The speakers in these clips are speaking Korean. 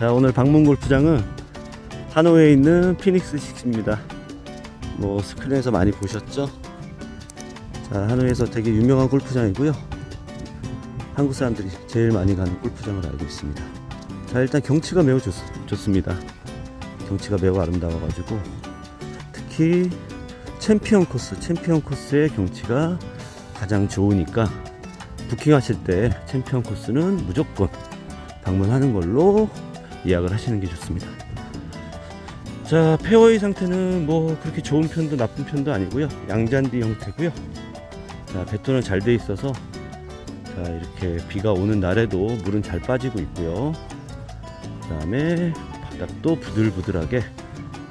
자 오늘 방문 골프장은 하노이에 있는 피닉스 식스입니다. 뭐 스크린에서 많이 보셨죠? 자 하노이에서 되게 유명한 골프장이고요. 한국 사람들이 제일 많이 가는 골프장을 알고 있습니다. 자 일단 경치가 매우 좋, 좋습니다. 경치가 매우 아름다워가지고 특히 챔피언 코스, 챔피언 코스의 경치가 가장 좋으니까 부킹하실 때 챔피언 코스는 무조건 방문하는 걸로 예약을 하시는 게 좋습니다. 자, 페어웨이 상태는 뭐 그렇게 좋은 편도 나쁜 편도 아니고요. 양잔디 형태고요. 자, 배터는 잘 돼 있어서 자, 이렇게 비가 오는 날에도 물은 잘 빠지고 있고요. 그다음에 바닥도 부들부들하게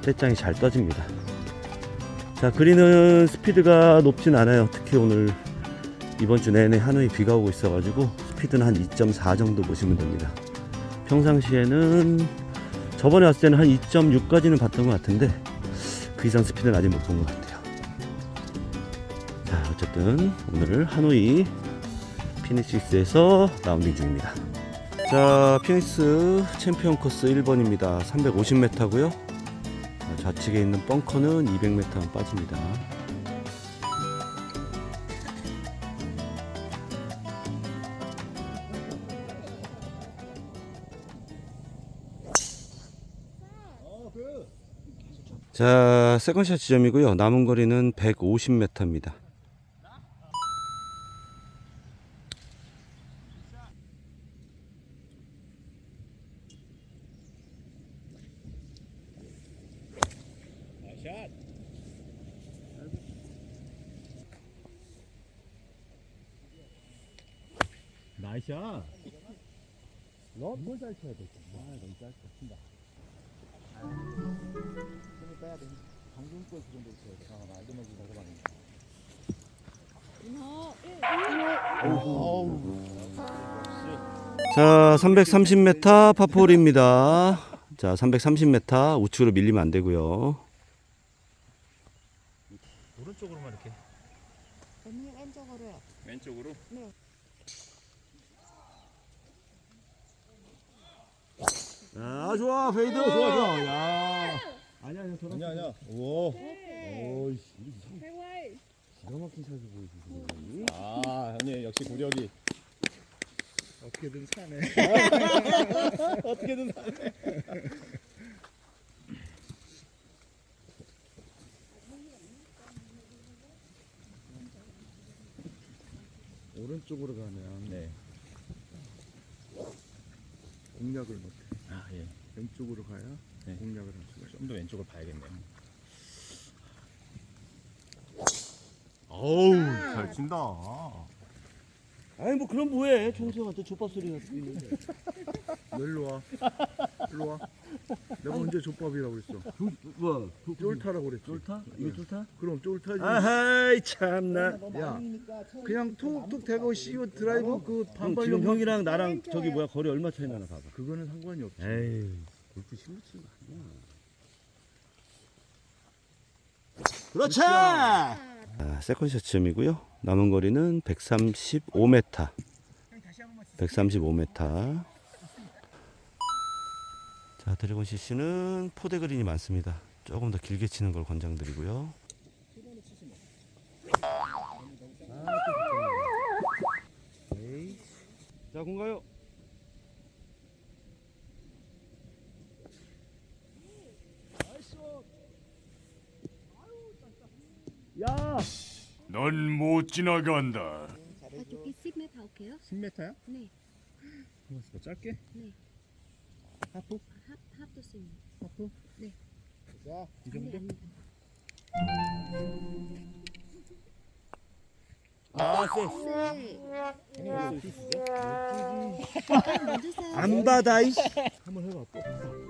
떼장이 잘 떠집니다. 자, 그린은 스피드가 높진 않아요. 특히 오늘 이번 주 내내 하노이 비가 오고 있어가지고 스피드는 한 2.4 정도 보시면 됩니다. 평상시에는 저번에 왔을 때는 한 2.6까지는 봤던 것 같은데 그 이상 스피드는 아직 못 본 것 같아요. 자, 어쨌든 오늘 하노이 피니시스에서 라운딩 중입니다. 자, 피니스 챔피언 코스 1번입니다. 350m고요. 좌측에 있는 벙커는 200m 빠집니다. 자, 세컨샷 지점이고요. 남은 거리는 150m입니다. 나이샤. 너뭘 잘 쳐야 돼. 그 정도 있어야 돼. 아, 말도 먹기 너무 많이. 자, 330m 파폴입니다. 자, 330m 우측으로 밀리면 안 되고요. 오른쪽으로만 이렇게. 왼쪽으로요. 왼쪽으로? 네. 아, 좋아. 페이드. 좋아, 좋아. 야. 아니야, 아니야, 아니야, 아니야. 오. 오이씨. 기가 막힌 샷을 보여주시네. 아, 형님 역시 고력이. 어떻게든 사네. 어떻게든 사네. 오른쪽으로 가면 네. 공략을 못해. 아, 예. 왼쪽으로 가야 네. 공략을 할 수가 있어. 좀더 왼쪽을 봐야겠네요. 어우, 잘 친다. 아니, 뭐, 그럼 뭐해. 총수한테 족밥 소리가 들리는데. 너 일로 와. 일로 와. 내가 언제 족밥이라고 그랬어. 뭐, 쫄타라고 그랬지. 쫄타? 이거 쫄타? 그럼 쫄타지. 아하이, 참나. 야, 그냥 툭툭 대고 씌워 드라이브 그 형, 반발력. 지금 형이랑 나랑 저기 뭐야, 거리 얼마 차이 나나 봐봐. 그거는 상관이 없지. 에이, 골프 실로 치는 거 아니야. 그렇지! 아, 세컨샷 지점이고요. 남은 거리는 135m. 135m. 자, 드래곤 CC는 포대 그린이 많습니다. 조금 더 길게 치는 걸 권장드리고요. 자, 공가요? 야! 넌 못 지나간다. 저기 10m 올게요. 10m야? 네. 뭐 짧게? 네. 하프? 합 합도 씁니다 하프? 네. 자, 이 아니 정도? 아니다. 아, 네. 아, 먼저 써요. 안 받아, 이씨. 한번 해봐. 또.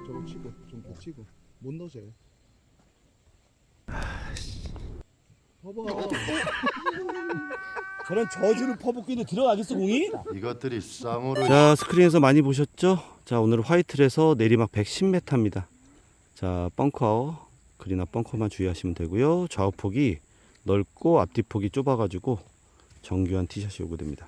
저거 치고, 좀더 치고. 못. 봐봐. 저런 저주를 퍼붓기는 들어가겠어, 공이? 이것들이 쌍으로 자, 스크린에서 많이 보셨죠? 자, 오늘 화이트에서 내리막 110m입니다. 자, 벙커, 그린 앞 벙커만 주의하시면 되고요. 좌우폭이 넓고 앞뒤폭이 좁아가지고 정교한 티샷이 요구됩니다.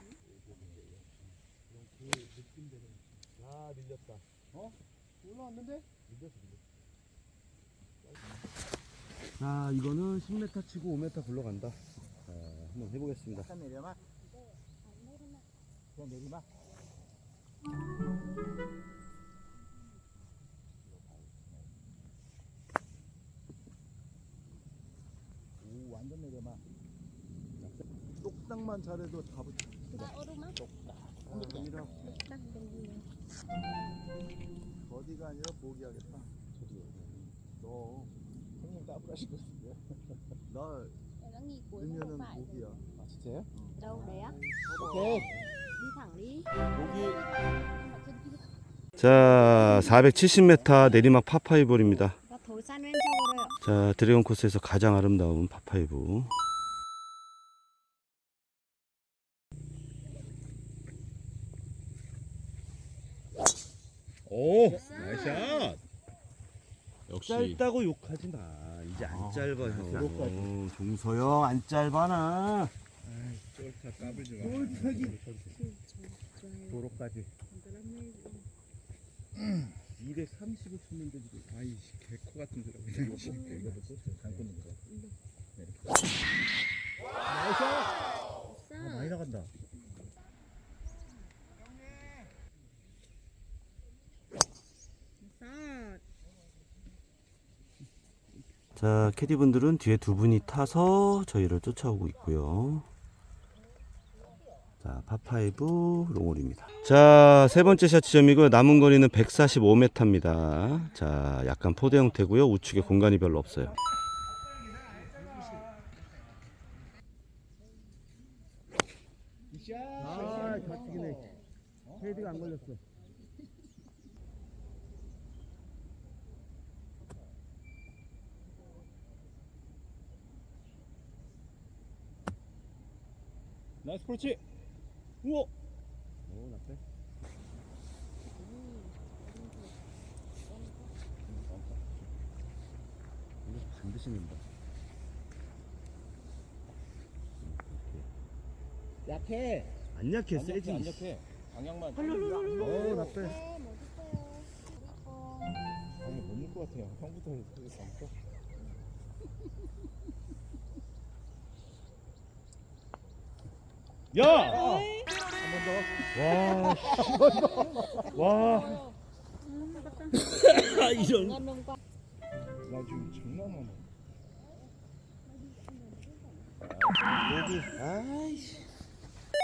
자, 이거는 10m 치고 5m 굴러간다. 자, 한번 해보겠습니다. 내려마. 그냥 내리마. 오 완전 내려마. 똑딱만 잘해도 다 붙어. 아니라 버디가 아니라 보기 하겠다. 너 형님 나 Nó nghi cuối nó 넣으면은 không phải 보기야. 아 진짜요? đâu đấy á 오케이. đi thẳng đi 여기 mà trên kia 자, 470m 내리막 파파이볼입니다. và sang 왼쪽으로요 자, 드래곤 코스에서 가장 아름다운 파파이브. 오 나이샷. 역시. 짧다고 욕하지 마. 이제 안 아, 짧아, 형. 그렇구나. 종서형, 안 짧아나. 쫄타 까불지 마. 쫄타기. 도로까지. 235 쳤는데 지금. 아이씨 개코 같은 소리. 이거 거. Sao? 많이 나간다. 자, 캐디분들은 뒤에 두 분이 타서 저희를 쫓아오고 있고요. 자, 파파이브 롱홀입니다. 자, 세 번째 샷 지점이고요. 남은 거리는 145m입니다. 자, 약간 포대 형태고요. 우측에 공간이 별로 없어요. 아, 좌측이네. 헤드가 안 걸렸어. 나이스 그렇지. 우와. 오, 나빼. 반드시 는다. 약해. 안 약해, 안 세지. 약해, 안 약해. 방향만. 어, 나 빼. 아니 못 넣을 것 같아요. 형부터 해서 안 떠. 야! 와, 와. 이런. 나 지금 장난하네.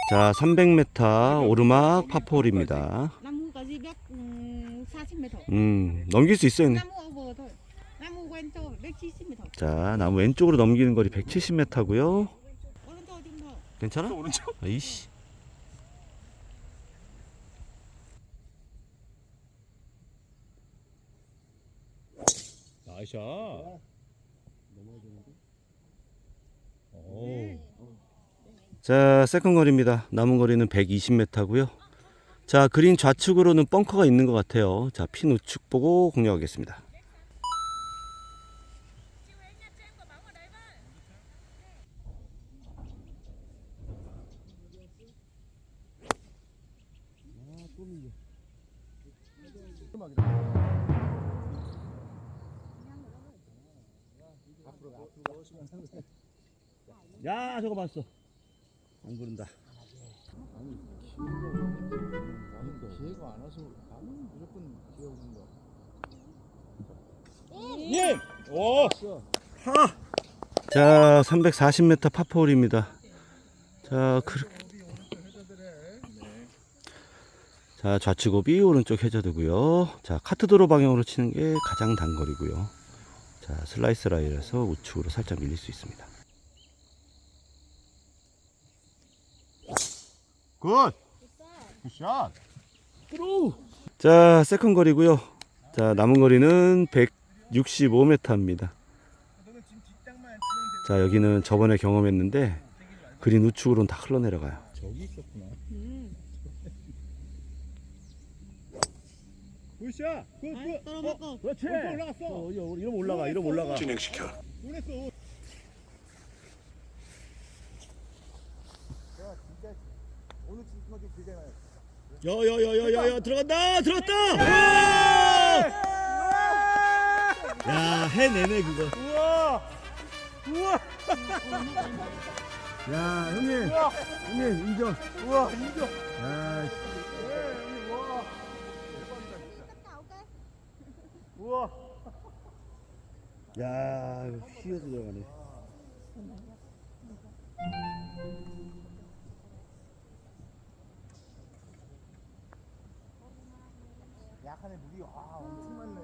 자, 300m 오르막 파포홀입니다. Nam mua có gì biết um, 40m thôi. 음, 넘길 수 있어요. 형님. Nam mua vừa thôi. Nam mua quen cho biết 70m thôi. 자, 나무 왼쪽으로 넘기는 거리 170m고요. 괜찮아? 오른쪽. 아이씨. 나이샤. 오. 자, 세컨 거리입니다. 남은 거리는 120m고요. 자, 그린 좌측으로는 벙커가 있는 것 같아요. 자, 핀 우측 보고 공략하겠습니다. 야, 저거 봤어. 안 부른다. 기회가 안 와서 나는 무조건 기회 오는 거야. 님! 오! 자, 340m 파포홀입니다. 자, 그... 자, 좌측 오비, 오른쪽 해저드고요. 자, 카트도로 방향으로 치는 게 가장 단거리고요. 자, 슬라이스 라인에서 우측으로 살짝 밀릴 수 있습니다. 굿! 굿샷! 자, 세컨 거리고요. 자, 남은 거리는 165m입니다. 자, 여기는 저번에 경험했는데 그린 우측으로는 다 흘러내려가요. 저기 있었구나. 굿샷! 굿, 굿! 떨어먹고. 그렇지! 올라갔어! 어, 이러면 올라가, 이러면 올라가. 진행시켜. 보냈어. 야야야야야야 들어간다 들어갔다! 야 해내네 그거 우와 우와 야 형님 형님 인정 우와 인정 야 야, 휘어서 들어가네. 약간의 물이 와 엄청 많네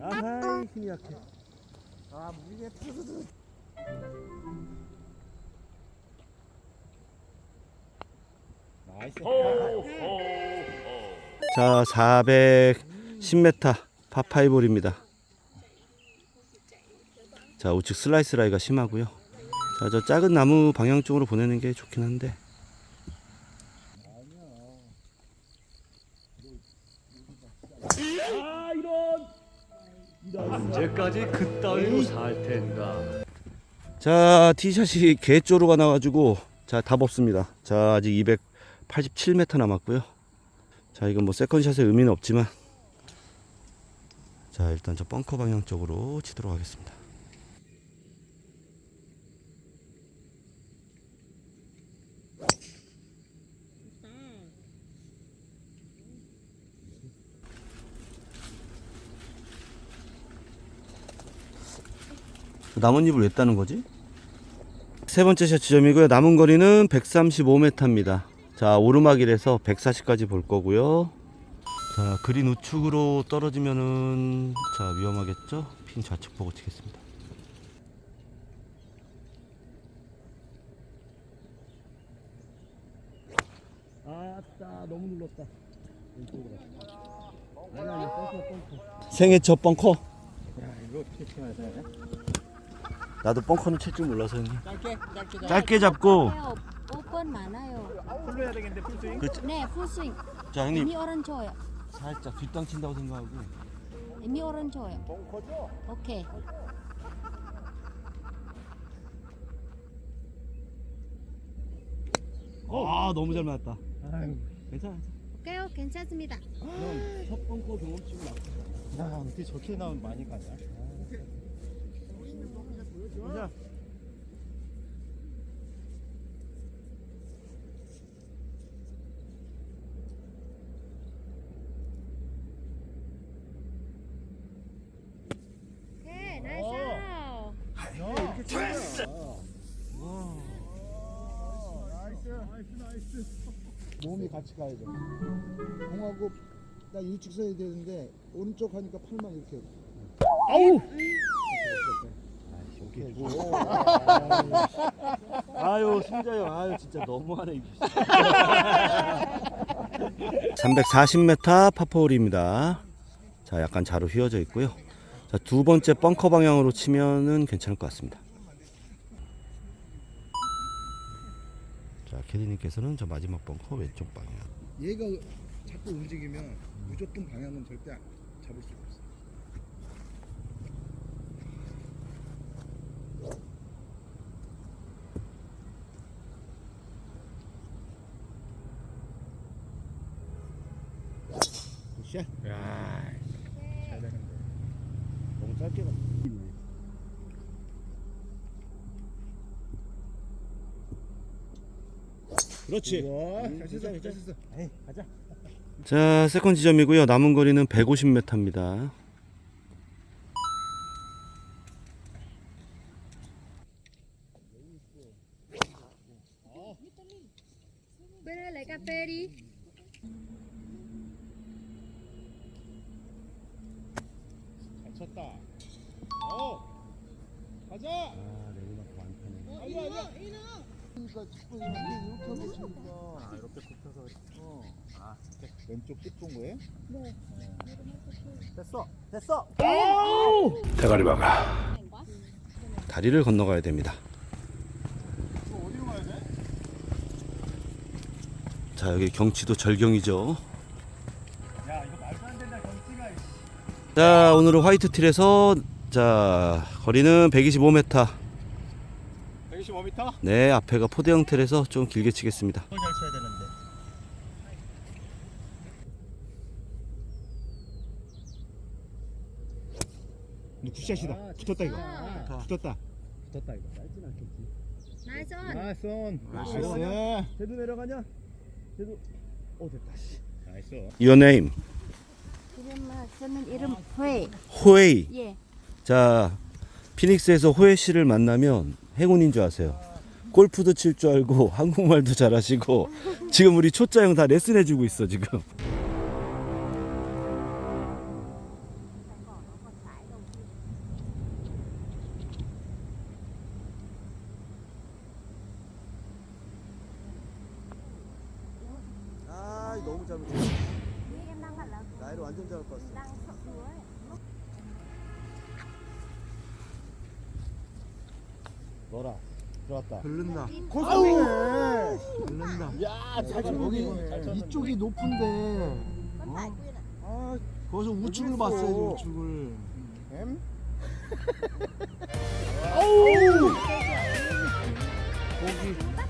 아하이, 힘이 약해. 아 물이 푸드드 나이스. 자, 410m 파5홀입니다. 자, 우측 슬라이스 라이가 심하고요. 자, 저 작은 나무 방향 쪽으로 보내는 게 좋긴 한데. 언제까지 그따위로 살 텐가? 자, 티샷이 개쪼로가 나가지고 자, 답 없습니다. 자, 아직 287m 남았고요. 자, 이건 뭐 세컨샷의 의미는 없지만 자, 일단 저 벙커 방향 쪽으로 치도록 하겠습니다. 나뭇잎을 왜 따는 거지? 세 번째 샷 지점이고요. 남은 거리는 135m입니다. 자, 오르막이라서 140까지 볼 거고요. 자, 그린 우측으로 떨어지면은 자, 위험하겠죠? 핀 좌측 보고 치겠습니다. 아따, 너무 눌렀다. 생애 첫 벙커. 이거 어떻게 쳐야 돼? 나도 벙커는 칠 줄 몰라서 형님. 짧게 짧게 짧게 잡고. 오픈 많아요. 풀려야 되겠는데 풀스윙? 네, 풀스윙. 자 형님 이미 오른쪽요. 살짝 뒷땅 친다고 생각하고 이미 오른쪽요. 벙커죠? 오케이. 아 너무 잘 맞았다 아유 괜찮아 오케이요. 괜찮습니다. 첫 벙커 경험치고 나 야, 어떻게 저렇게 나오면 많이 가냐? 오케이, 나이스. 이렇게 치는 나이스 나이스 나이스 몸이 같이 가야죠 공하고 나 우측 서야 되는데 오른쪽 하니까 팔만 이렇게. 아우! 오케이 아유 승자형 아유 진짜 너무하네 이게. 340m 파포홀입니다. 자 약간 자로 휘어져 있고요. 자 두 번째 벙커 방향으로 치면은 괜찮을 것 같습니다 캐디님께서는 저 마지막 벙커 왼쪽 방향. 얘가 자꾸 움직이면 무조건 방향은 절대 잡을 수가 없어. 굿샷. 잘 되는데. 너무 짧게 갔네 그렇지. 잘 쳤어 잘 쳤어. 에이 가자. 자 세컨 지점이고요. 남은 거리는 150m입니다 Bên đây lấy cà phê đi. 잘 쳤다. 어. 가자. 아 내리막 많다네. 아니야 아니야 그러니까 자꾸 이렇게 이렇게 치니까 아 이렇게 굽혀서 어. 아 왼쪽 끝본 거예요? 네 됐어 됐어 대가리 박아. 다리를 건너가야 됩니다? 자 여기 경치도 절경이죠 자 오늘은 화이트 틸에서 자 거리는 125m 25m? 네, 앞에가 포대 형태라서 좀 길게 치겠습니다. 잘 쳐야 되는데. 굿샷이다. 아, 붙었다 이거. 좋다. 아. 붙었다. 붙었다 이거. 짧진 않겠지. 나이선. 나이스 나이스. 제도 내려가냐? 제도. 오 됐다. 씨. 나이스. Your name? 이름 아, 저는 이름 아. 회. 호에이. 예. 자, 피닉스에서 호에 씨를 만나면 행운인 줄 아세요? 골프도 칠 줄 알고 한국말도 잘하시고 지금 우리 초짜형 다 레슨 해주고 있어 지금 넣어라. 들어갔다. 걸른다. 고소해. 걸른다. 야, 자기 여기 이쪽이 높은데. 아, 어? 아, 거기서 우측을 봤어 야 우측을. M? 아우! 고기.